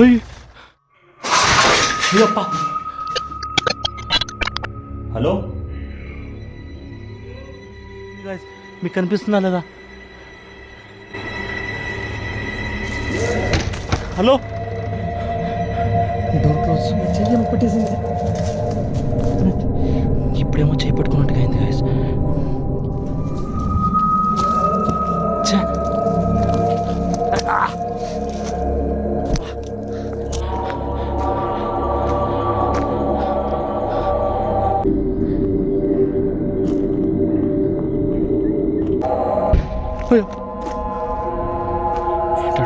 హోయ్ హలో మీకు కనిపిస్తుందా లేదా హలో డోర్ క్లోజ్ చెయ్యం ఇప్పుడేమో చేయి ఏంటో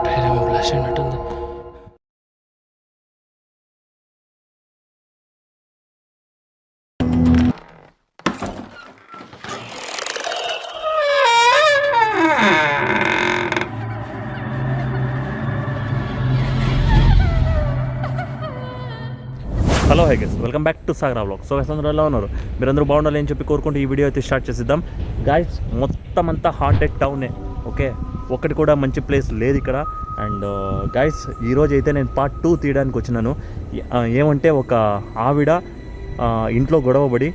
టైర్ ఏమో ఫ్లాష్ అయినట్టుంది. టు సాగరా బ్లాగ్ సో గైస్ ఎలా ఉన్నారు? మీరందరూ బాగుండాలి అని చెప్పి కోరుకుంటూ ఈ వీడియో అయితే స్టార్ట్ చేసిద్దాం. గాయస్ మొత్తం అంతా హాంటెడ్ టౌనే ఓకే ఒక్కటి కూడా మంచి ప్లేస్ లేదు ఇక్కడ. అండ్ గాయస్ ఈరోజు అయితే నేను పార్ట్ టూ తీయడానికి వచ్చినాను. ఏమంటే ఒక ఆవిడ ఇంట్లో గొడవపడి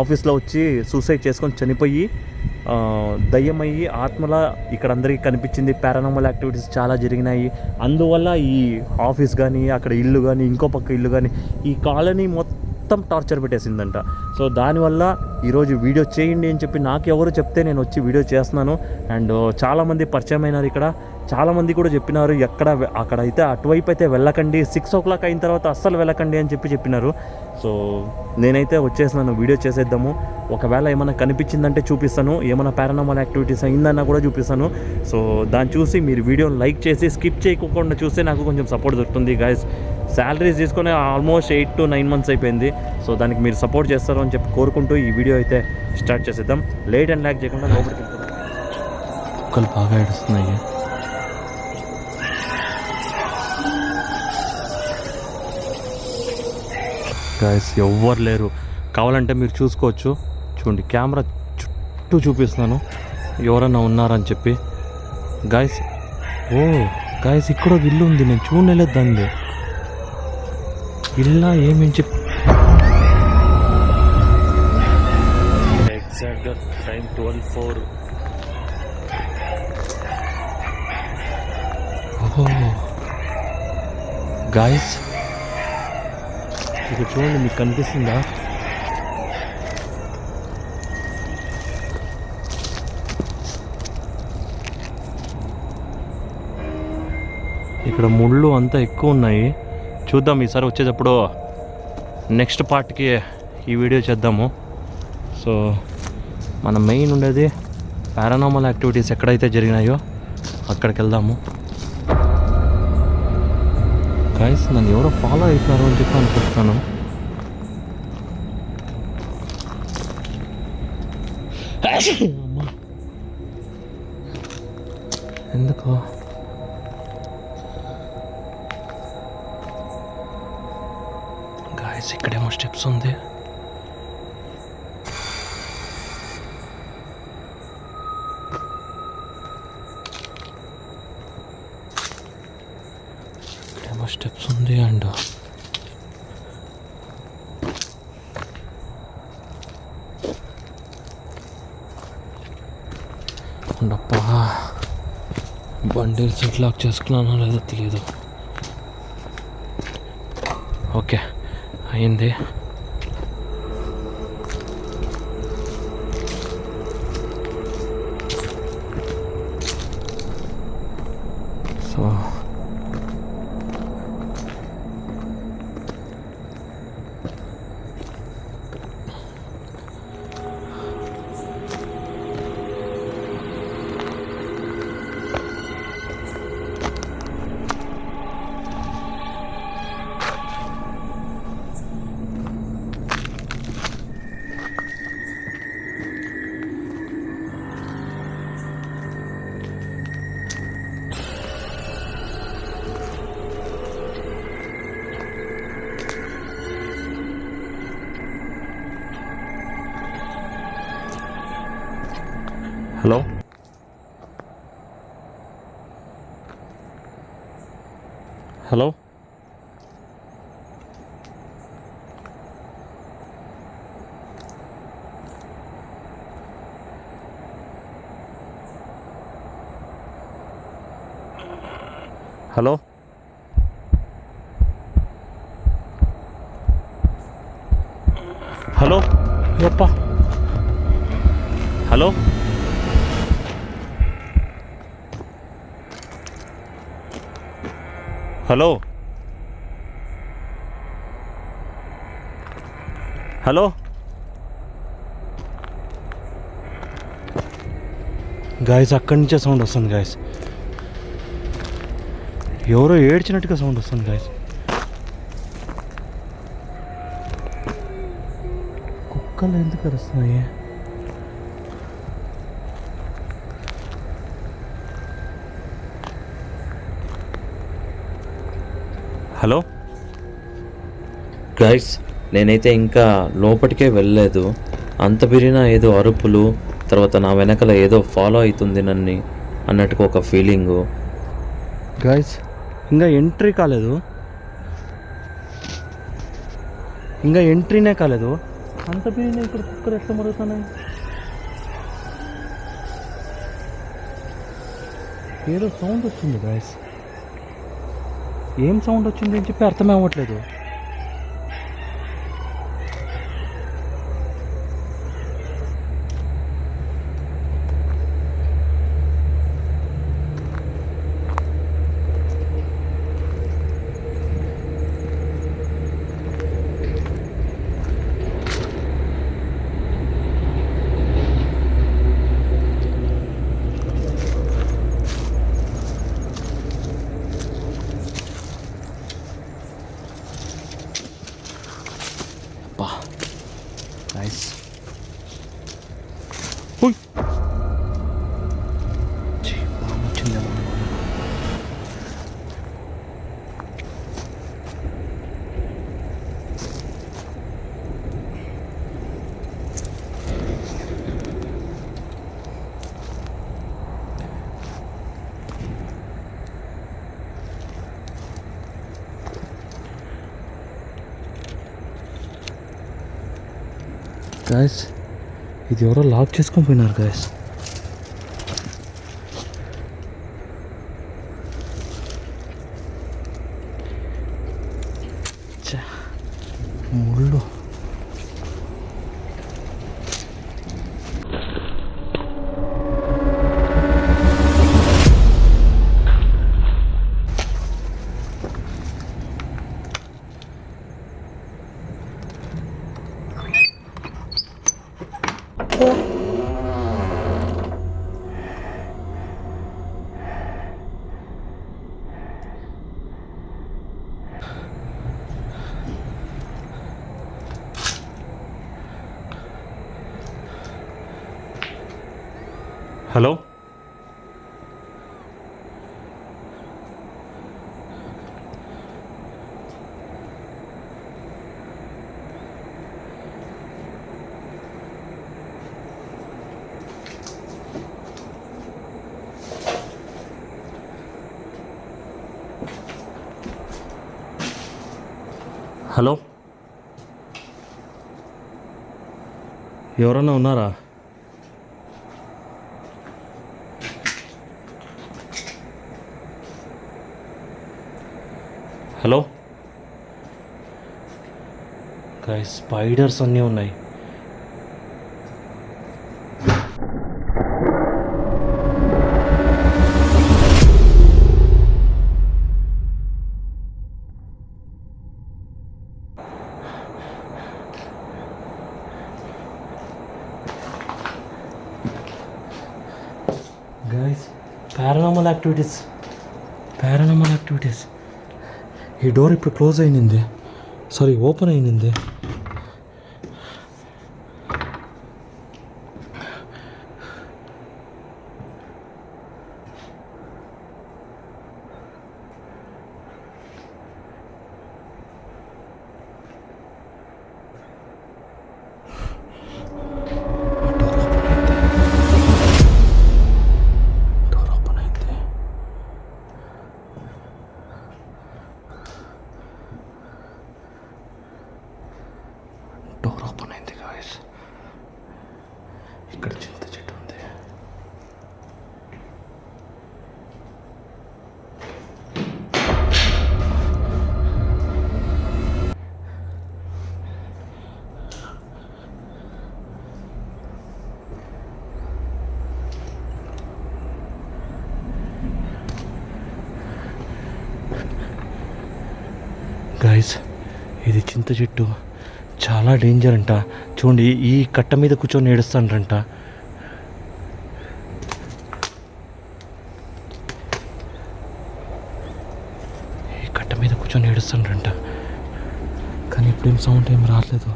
ఆఫీస్లో వచ్చి సూసైడ్ చేసుకొని చనిపోయి దయ్యమయ్యి ఆత్మల ఇక్కడ అందరికీ కనిపించింది. పారానామల్ యాక్టివిటీస్ చాలా జరిగినాయి. అందువల్ల ఈ ఆఫీస్ కానీ అక్కడ ఇల్లు కానీ ఇంకో పక్క ఇల్లు కానీ ఈ కాలనీ మొత్తం మొత్తం టార్చర్ పెట్టేసిందంట. సో దానివల్ల ఈరోజు వీడియో చేయండి అని చెప్పి నాకు ఎవరు చెప్తే నేను వచ్చి వీడియో చేస్తున్నాను. అండ్ చాలామంది పరిచయం అయినారు ఇక్కడ. చాలామంది కూడా చెప్పినారు ఎక్కడ అక్కడ అయితే అటువైపు అయితే వెళ్ళకండి సిక్స్ ఓ క్లాక్ అయిన తర్వాత అస్సలు వెళ్ళకండి అని చెప్పి చెప్పినారు. సో నేనైతే వచ్చేసినాను వీడియో చేసేద్దాము. ఒకవేళ ఏమైనా కనిపించిందంటే చూపిస్తాను ఏమైనా పారానామల్ యాక్టివిటీస్ అయిందన్నా కూడా చూపిస్తాను. సో దాన్ని చూసి మీరు వీడియోని లైక్ చేసి స్కిప్ చేయకుండా చూస్తే నాకు కొంచెం సపోర్ట్ దొరుకుతుంది గాయస్ శాలరీస్ తీసుకొని almost eight to nine months అయిపోయింది. సో దానికి మీరు సపోర్ట్ చేస్తారు అని చెప్పి కోరుకుంటూ ఈ వీడియో అయితే స్టార్ట్ చేసేద్దాం. లేట్ అండ్ ల్యాక్ చేయకుండా లోపలికి కుక్కలు బాగా ఏడుస్తున్నాయి. గాయస్ ఎవ్వరు లేరు. కావాలంటే మీరు చూసుకోవచ్చు. చూడండి కెమెరా చుట్టూ చూపిస్తున్నాను. ఎవరన్నా ఉన్నారని చెప్పి. గాయస్ ఓ గాయస్ ఇక్కడ ఇల్లు ఉంది. నేను చూడలేదు దాన్ని. ఇల్లా ఏమేం చెప్పి ఎగ్జాక్ట్గా టైం ట్వెల్వ్ ఫోర్ ఓహో. గాయస్ ఇక్కడ చూడండి మీకు కనిపిస్తుందా? ఇక్కడ ముళ్ళు అంతా ఎక్కువ ఉన్నాయి. చూద్దాం ఈసారి వచ్చేటప్పుడు నెక్స్ట్ పార్ట్కి ఈ వీడియో చేద్దాము. సో మన మెయిన్ ఉండేది పారానామల్ యాక్టివిటీస్ ఎక్కడైతే జరిగినాయో అక్కడికి వెళ్దాము. గైస్ నన్ను ఎవరో ఫాలో అవుతారు అని చెప్పి అనుకుంటున్నాను ఎందుకు గాయస్ ఇక్కడేమో స్టెప్స్ ఉంది ఇక్కడేమో స్టెప్స్ ఉంది అండ్ ఉండప్పా గేట్ లాక్ చేసుకున్నానో లేదో తెలియదు ఓకే అయింది. హలో హలో యప్ప హలో హలో హలో గాయస్ అక్కడి నుంచే సౌండ్ వస్తుంది గాయస్ ఎవరో ఏడ్చినట్టుగా సౌండ్ వస్తుంది గాయస్ కుక్కలు ఎందుకు అరుస్తున్నాయి? హలో? గైస్ నేనైతే ఇంకా లోపలికే వెళ్ళలేదు. అంత బిరిన ఏదో అరుపులు తర్వాత నా వెనకల ఏదో ఫాలో అవుతుంది నన్ను అన్నట్టుగా ఒక ఫీలింగు గాయస్ ఇంకా ఎంట్రీ కాలేదు. ఇంకా ఎంట్రీనే కాలేదు. అంత బియ్యం ఇక్కడ కుక్కర్ ఎట్లా మరుగుతున్నాయి? ఏదో సౌండ్ వచ్చింది గాయస్ ఏం సౌండ్ వచ్చింది అని చెప్పి అర్థం అవ్వట్లేదు. గాయస్ ఇది ఎవరో లాక్ చేసుకొని పోయినారు గాయస్ ముళ్ళు హలో హలో ఎవరన్నా ఉన్నారా? హలో? గాయ స్పైడర్స్ అన్నీ ఉన్నాయి. యాక్టివిటీస్ పారానామల్ యాక్టివిటీస్ ఈ డోర్ ఇప్పుడు క్లోజ్ అయినింది. సారీ ఓపెన్ అయినింది. ఇక్కడ చింత చెట్టు ఉంది. గాయస్ ఇది చింత చెట్టు. చాలా డేంజర్ అంట. చూడండి ఈ కట్ట మీద కూర్చొని ఏడుస్తాడంట సౌండ్ ఏం రావట్లేదు.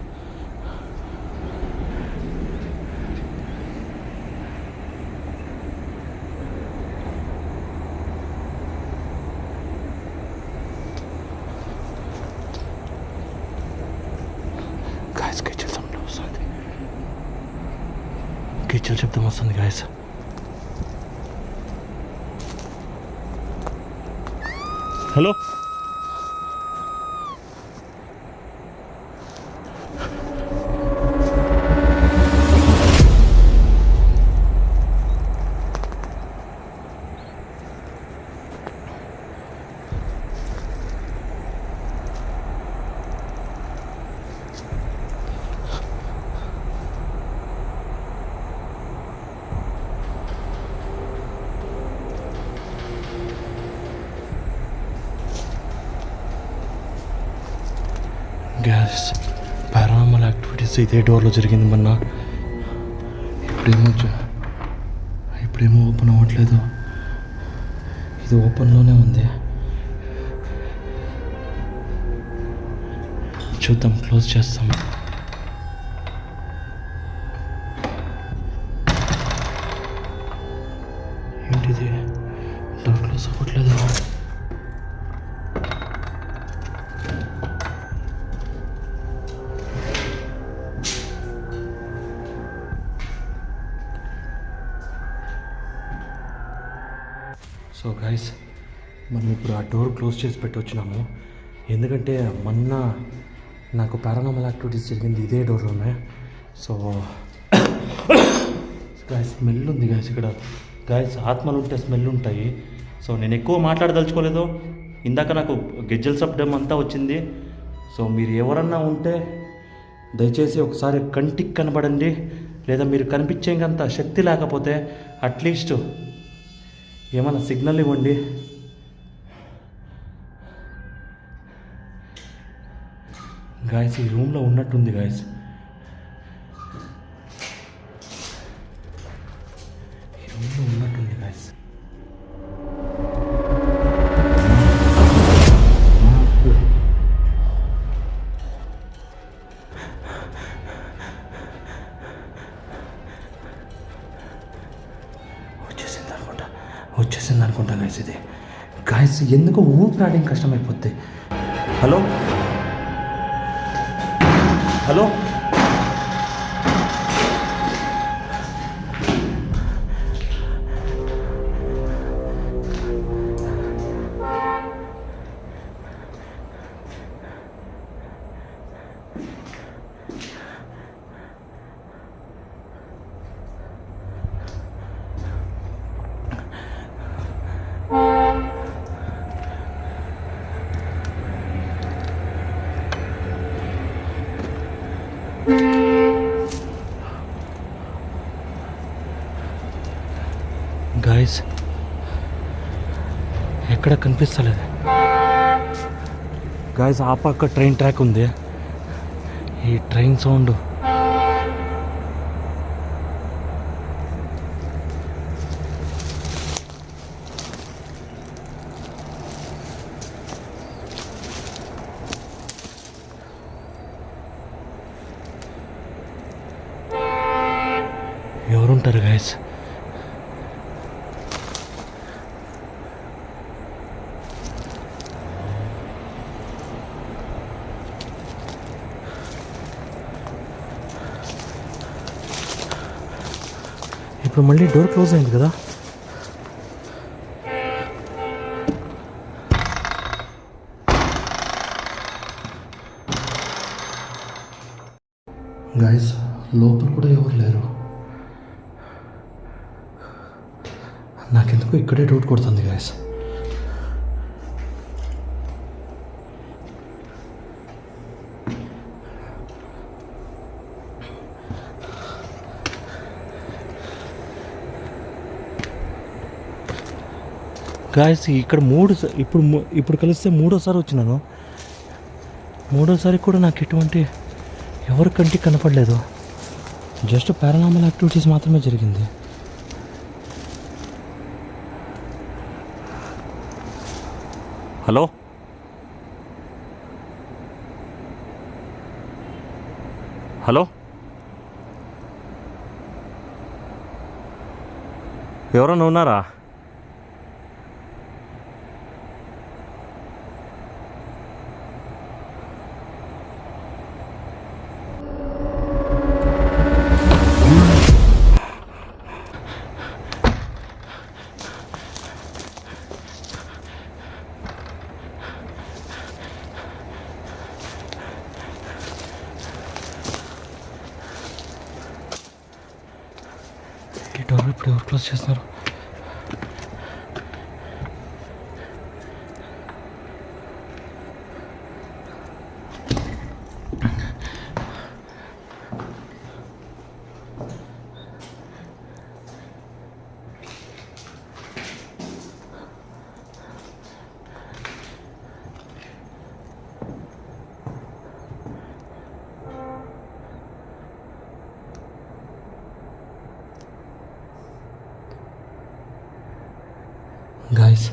కిచెల్ శబ్దం వస్తుంది గాయస్ హలో యాక్టివిటీస్ ఇదే డోర్లో జరిగింది మొన్న. ఇప్పుడేమో ఇప్పుడేమో ఓపెన్ అవ్వట్లేదు. ఇది ఓపెన్లోనే ఉంది. చూద్దాం క్లోజ్ చేస్తాం. ఏంటిది? ఇప్పుడు ఆ డోర్ క్లోజ్ చేసి పెట్టొచ్చినాము. ఎందుకంటే మొన్న నాకు పారానామల్ యాక్టివిటీస్ జరిగింది ఇదే డోర్లోనే సో గాయస్ స్మెల్ ఉంది గాయస్ ఇక్కడ. గాయస్ ఆత్మలు ఉంటే స్మెల్ ఉంటాయి. సో నేను ఎక్కువ మాట్లాడదలుచుకోలేదు. ఇందాక నాకు గెజ్జల శబ్దం అంతా వచ్చింది. సో మీరు ఎవరన్నా ఉంటే దయచేసి ఒకసారి కంటికి కనబడండి. లేదా మీరు కనిపించేంత శక్తి లేకపోతే అట్లీస్ట్ ఏమైనా సిగ్నల్ ఇవ్వండి. గాయస్ ఈ రూమ్లో ఉన్నట్టుంది గాయస్ ఈ రూమ్లో ఉన్నట్టుంది గాయస్ వచ్చేసింది అనుకుంటా. వచ్చేసింది అనుకుంటా గాయస్ ఇది. గాయస్ ఎందుకు ఊపిరాడడం కష్టమైపోద్ది? హలో హలో ఎక్కడ కనిపిస్తలేదు. గాయస్ ఆ పక్క ట్రైన్ ట్రాక్ ఉంది. ఈ ట్రైన్ సౌండ్ ఎవరుంటారు గాయస్ ఇప్పుడు మళ్ళీ డోర్ క్లోజ్ అయింది కదా? గాయస్ లోపల కూడా ఎవరు లేరు. నాకెందుకు ఇక్కడే డౌట్ కొడుతుంది గాయస్ గాయస్ ఇక్కడ మూడు ఇప్పుడు ఇప్పుడు కలిస్తే మూడోసారి వచ్చినాను. మూడోసారి కూడా నాకు ఎటువంటి ఎవరి కంటికి కనపడలేదు. జస్ట్ పారానామల్ యాక్టివిటీస్ మాత్రమే జరిగింది. హలో హలో ఎవరన్నా ఉన్నారా ఈ డోర్ ఇప్పుడు ఎవరు క్లోజ్ చేస్తున్నారు గాయస్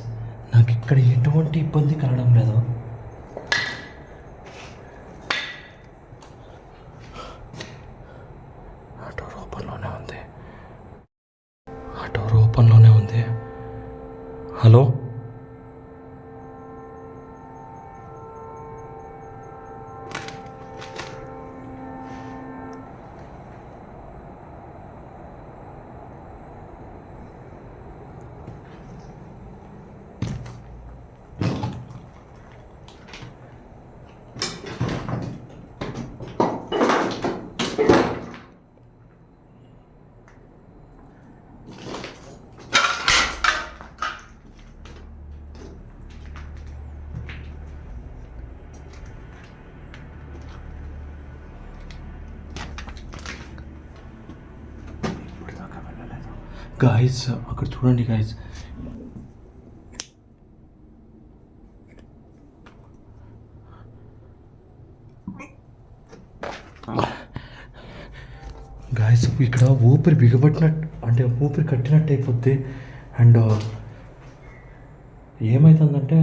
నాకు ఇక్కడ ఎటువంటి ఇబ్బంది కలడం లేదు ఆ డోర్ ఓపెన్లోనే ఉంది ఆ డోర్ ఓపెన్లోనే ఉంది హలో గాయస్ అక్కడ చూడండి గాయస్ గాయస్ ఇక్కడ ఊపిరి బిగబట్టినట్టు అంటే ఊపిరి కట్టినట్టు అయిపోద్ది అండ్ uh, ఏమవుతుందంటే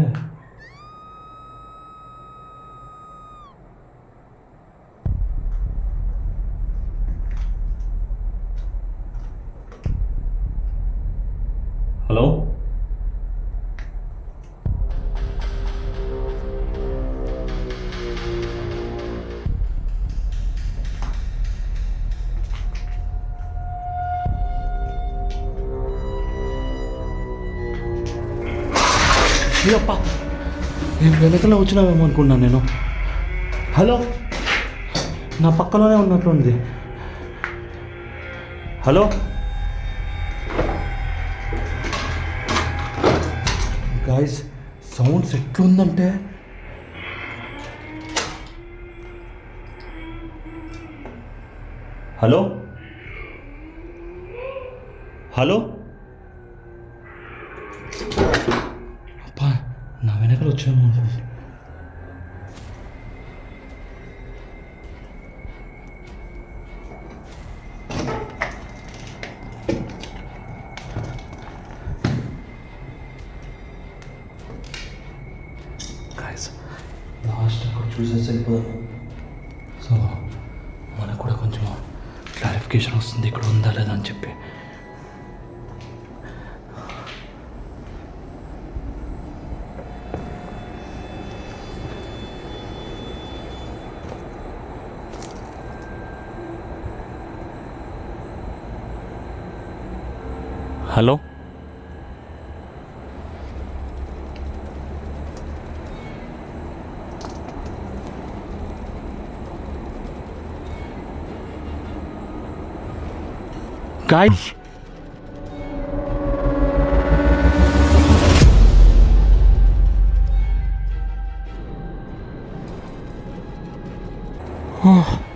వెనకలో వచ్చినావేమో అనుకున్నాను నేను. హలో? నా పక్కలోనే ఉన్నట్లుంది. హలో? గాయస్ సౌండ్స్ ఎట్లుందంటే? హలో? హలో? చూసేసి వెళ్ళిపోదాం సో మనకు కూడా కొంచెం క్లారిఫికేషన్ వస్తుంది ఇక్కడ ఉందా లేదా అని చెప్పి. హలో? geil. Oh.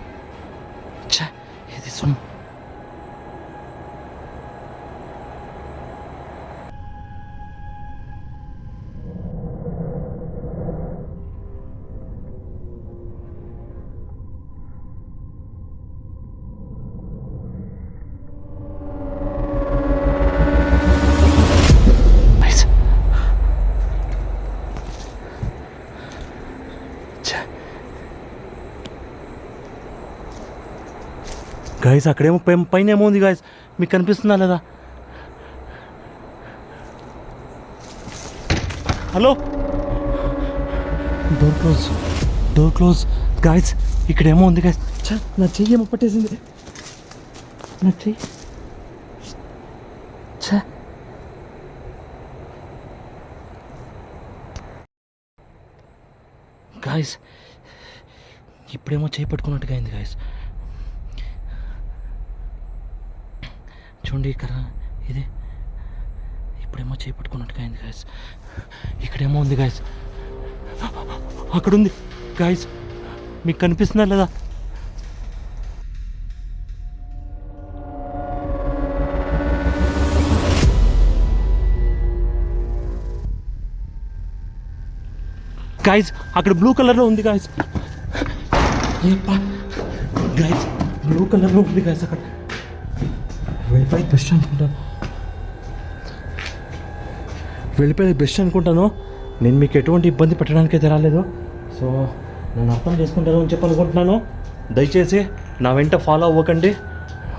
గాయస్ అక్కడేమో పైన ఏమో ఉంది గాయస్ మీకు కనిపిస్తుందా లేదా? Hello door close door close guys ఇక్కడేమో ఉంది గాయస్ నా చెయ్యి ఏమో పట్టేసింది. నా చెయ్యి. ఛా. గాయస్ ఇప్పుడేమో చేయి పట్టుకున్నట్టుగా అయింది గాయస్ చూడండి ఇక్కడ. ఇది. ఇప్పుడేమో చేపట్టుకున్నట్టుగా పట్టుకున్నట్టుగా అయింది గాయస్ ఇక్కడేమో ఉంది గాయస్ అక్కడ ఉంది గాయస్ మీకు కనిపిస్తుందా లేదా? గాయస్ అక్కడ బ్లూ కలర్లో ఉంది గాయస్ గాయస్ బ్లూ కలర్లో ఉంది గాయస్ అక్కడ. వెళ్ళిపోయి బెస్ట్ అనుకుంటాను. వెళ్ళిపోయేది బెస్ట్ అనుకుంటాను. నేను మీకు ఎటువంటి ఇబ్బంది పెట్టడానికైతే రాలేదు. సో నన్ను అర్థం చేసుకుంటాను అని చెప్పి అనుకుంటున్నాను. దయచేసి నా వెంట ఫాలో అవ్వకండి.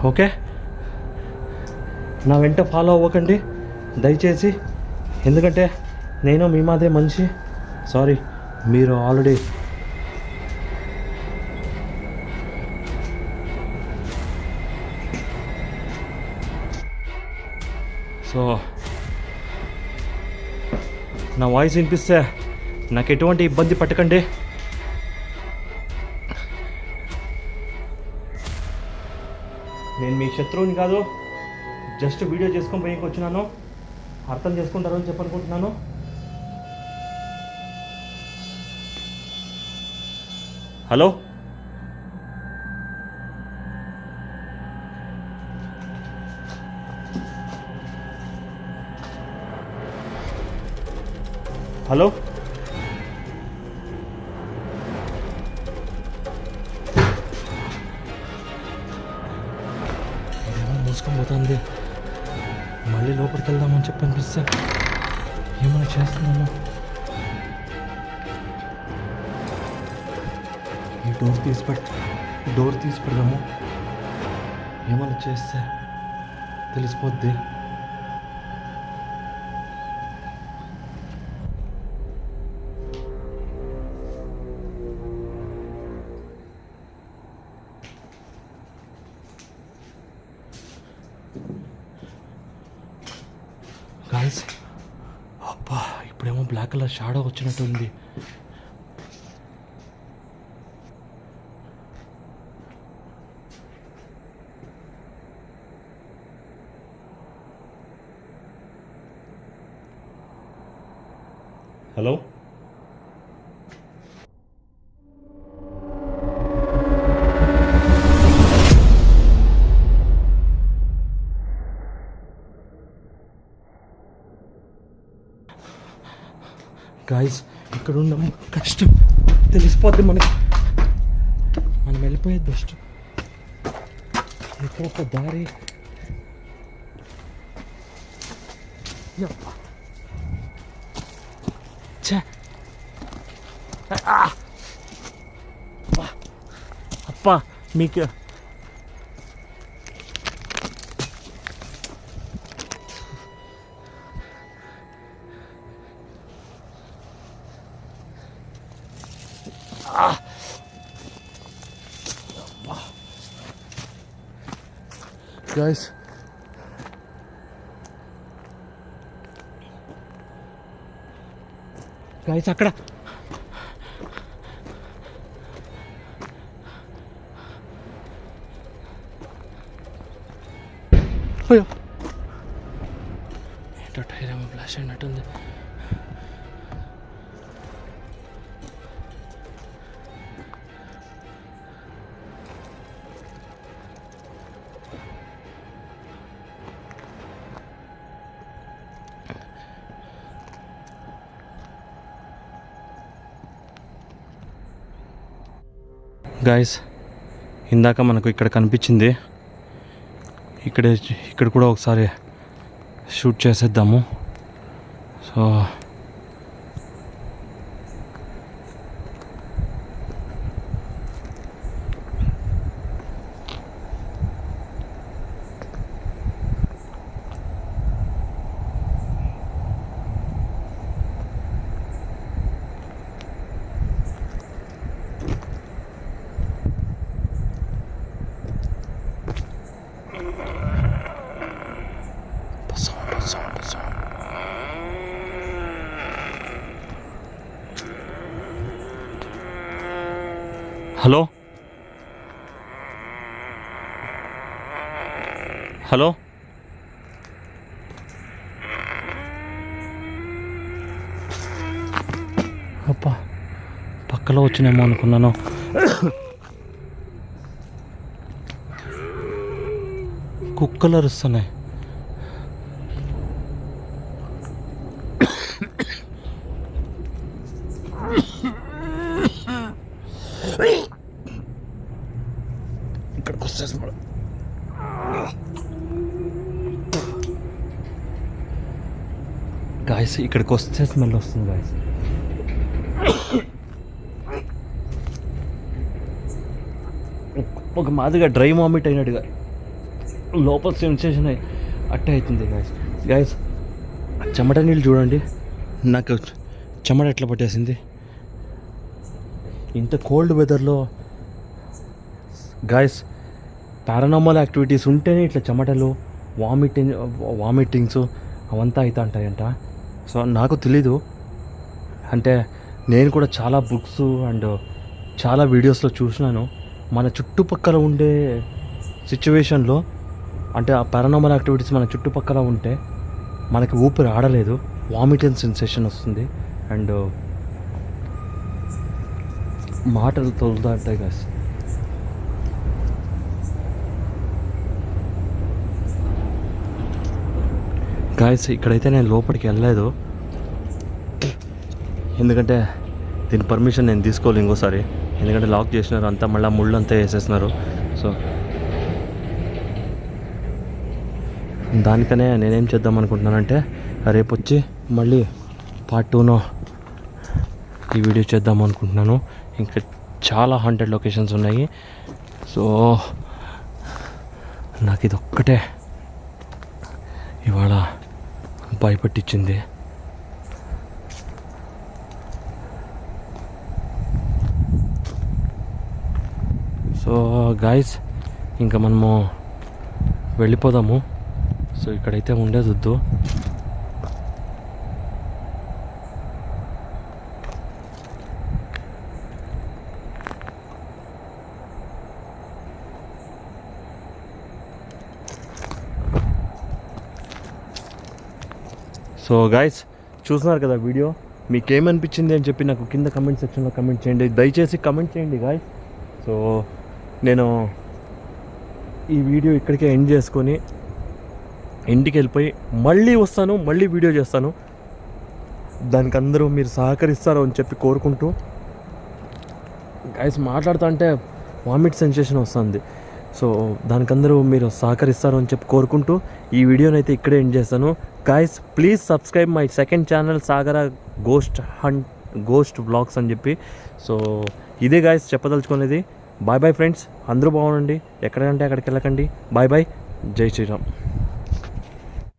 ఓకే? నా వెంట ఫాలో అవ్వకండి. దయచేసి ఎందుకంటే నేను మీ మాదే మనిషి. సారీ మీరు ఆల్రెడీ సో నా వాయిస్ వినిపిస్తే నాకు ఎటువంటి ఇబ్బంది పట్టకండి. నేను మీ శత్రువుని కాదు జస్ట్ వీడియో చేసుకొని పోయి వచ్చినాను. అర్థం చేసుకుంటారు అని చెప్పనుకుంటున్నాను. హలో? హలో? ఏమో మూసుకొని పోతుంది మళ్ళీ లోపలికి వెళ్దామని చెప్పి అనిపిస్తే ఏమైనా చేస్తున్నాము? ఈ డోర్ తీసి పెట్ డోర్ తీసి పెడదాము. ఏమైనా చేస్తే తెలిసిపోద్ది. షాడో వచ్చినట్టు ఉంది గాయస్ ఇక్కడ ఉన్న కష్టం తెలిసిపోద్ది మనకి. మనం వెళ్ళిపోయే బెస్ట్ ఇక్కడ ఒక దారి. అప్ప ఆ. మీకు గాయస్ గాయస్ అక్కడ. అయ్యో. ఏంటో టైర్ ఏమో ఫ్లాష్ అయినట్టుంది. గాయస్ ఇందాక మనకు ఇక్కడ కనిపించింది. ఇక్కడే ఇక్కడ కూడా ఒకసారి షూట్ చేసేద్దాము. So hello? హలో? అప్పా పక్కలో వచ్చినేమో అనుకున్నాను. కుక్కలు అరుస్తున్నాయి గాయస్ ఇక్కడికి వస్తే స్మెల్ వస్తుంది గాయస్ ఒక మాదిరిగా డ్రై వామిట్ అయినట్టుగా లోపల సెన్సేషన్ అయి అట్టే అవుతుంది గాయస్ గాయస్ చెమట నీళ్ళు చూడండి. నాకు చెమట ఎట్లా పట్టేసింది? ఇంత కోల్డ్ వెదర్లో గాయస్ పారానార్మల్ యాక్టివిటీస్ ఉంటేనే ఇట్లా చెమటలు వామిటింగ్ వామిటింగ్స్ అవంతా అవుతా ఉంటాయంట సో నాకు తెలీదు. అంటే నేను కూడా చాలా బుక్స్ అండ్ చాలా వీడియోస్లో చూసినాను. మన చుట్టుపక్కల ఉండే సిచ్యువేషన్లో అంటే ఆ పారానార్మల్ యాక్టివిటీస్ మన చుట్టుపక్కల ఉంటే మనకి ఊపిరి ఆడలేదు. వామిటింగ్ సెన్సేషన్ వస్తుంది. అండ్ మాటలు తొలుతా ఉంటాయి గాయస్ ఇక్కడైతే నేను లోపలికి వెళ్ళలేదు. ఎందుకంటే దీని పర్మిషన్ నేను తీసుకోవాలి ఇంకోసారి. ఎందుకంటే లాక్ చేసినారు అంతా మళ్ళీ ముళ్ళు అంతా వేసేస్తున్నారు. సో దానికనే నేనేం చేద్దాం అనుకుంటున్నానంటే రేపు వచ్చి మళ్ళీ పార్ట్ టూనో ఈ వీడియో చేద్దాం అనుకుంటున్నాను. ఇంకా చాలా హండ్రెడ్ లొకేషన్స్ ఉన్నాయి. సో నాకు ఇది ఒక్కటే ఇవాళ భయపెట్టించింది. సో గాయస్ ఇంకా మనము వెళ్ళిపోదాము. సో ఇక్కడైతే ఉండేది వద్దు. సో గాయస్ చూస్తున్నారు కదా వీడియో మీకు ఏమనిపించింది అని చెప్పి నాకు కింద కమెంట్ సెక్షన్లో కమెంట్ చేయండి. దయచేసి కమెంట్ చేయండి గాయస్ సో నేను ఈ వీడియో ఇక్కడికే ఎండ్ చేసుకొని ఇంటికి వెళ్ళిపోయి మళ్ళీ వస్తాను మళ్ళీ వీడియో చేస్తాను. దానికి అందరూ మీరు సహకరిస్తారు అని చెప్పి కోరుకుంటూ గాయస్ మాట్లాడుతా అంటే వామిట్ సెన్సేషన్ వస్తుంది. సో దానికందరూ మీరు సహకరిస్తారు అని చెప్పి కోరుకుంటూ ఈ వీడియోనైతే ఇక్కడే ఎండ్ చేస్తాను. Guys please subscribe my second channel Sagara ghost hunt ghost vlogs అని చెప్పి. సో ఇదే గాయస్ చెప్పదలుచుకునేది బాయ్ బాయ్ ఫ్రెండ్స్ అందరూ బాగుండండి. ఎక్కడంటే అక్కడికి వెళ్ళకండి. బాయ్ బాయ్ జై శ్రీరామ్.